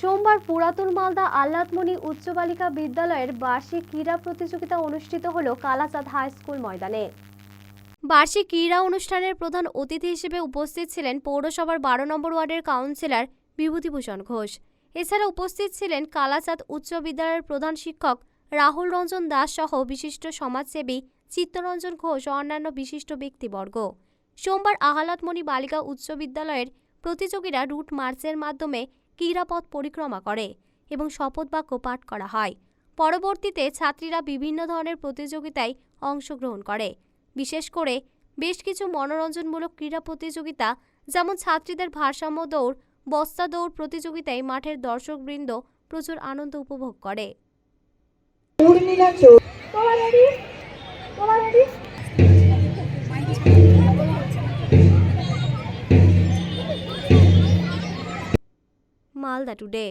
সোমবার পুরাতন মালদা আহ্লাদমণি উচ্চ বালিকা বিদ্যালয়ের বার্ষিক ক্রীড়া প্রতিযোগিতা অনুষ্ঠিত হল কালাচাঁদ হাই স্কুল ময়দানে। বার্ষিক ক্রীড়া অনুষ্ঠানের প্রধান অতিথি হিসেবে উপস্থিত ছিলেন পৌরসভার বারো নম্বর ওয়ার্ডের কাউন্সিলর বিভূতিভূষণ ঘোষ। এছাড়া উপস্থিত ছিলেন কালাচাঁদ উচ্চ বিদ্যালয়ের প্রধান শিক্ষক রাহুল রঞ্জন দাস সহ বিশিষ্ট সমাজসেবী চিত্তরঞ্জন ঘোষ ও অন্যান্য বিশিষ্ট ব্যক্তিবর্গ। সোমবার আহ্লাদমণি বালিকা উচ্চ বিদ্যালয়ের প্রতিযোগীরা রুট মার্চের মাধ্যমে ক্রীড়াপথ পরিক্রমা করে এবং শপথ বাক্য পাঠ করা হয়। পরবর্তীতে ছাত্রীরা বিভিন্ন ধরনের প্রতিযোগিতায় অংশগ্রহণ করে। বিশেষ করে বেশ কিছু মনোরঞ্জনমূলক ক্রীড়া প্রতিযোগিতা, যেমন ছাত্রীদের ভারসাম্য দৌড়, বস্তা দৌড় প্রতিযোগিতায় মাঠের দর্শকবৃন্দ প্রচুর আনন্দ উপভোগ করে। Malda today.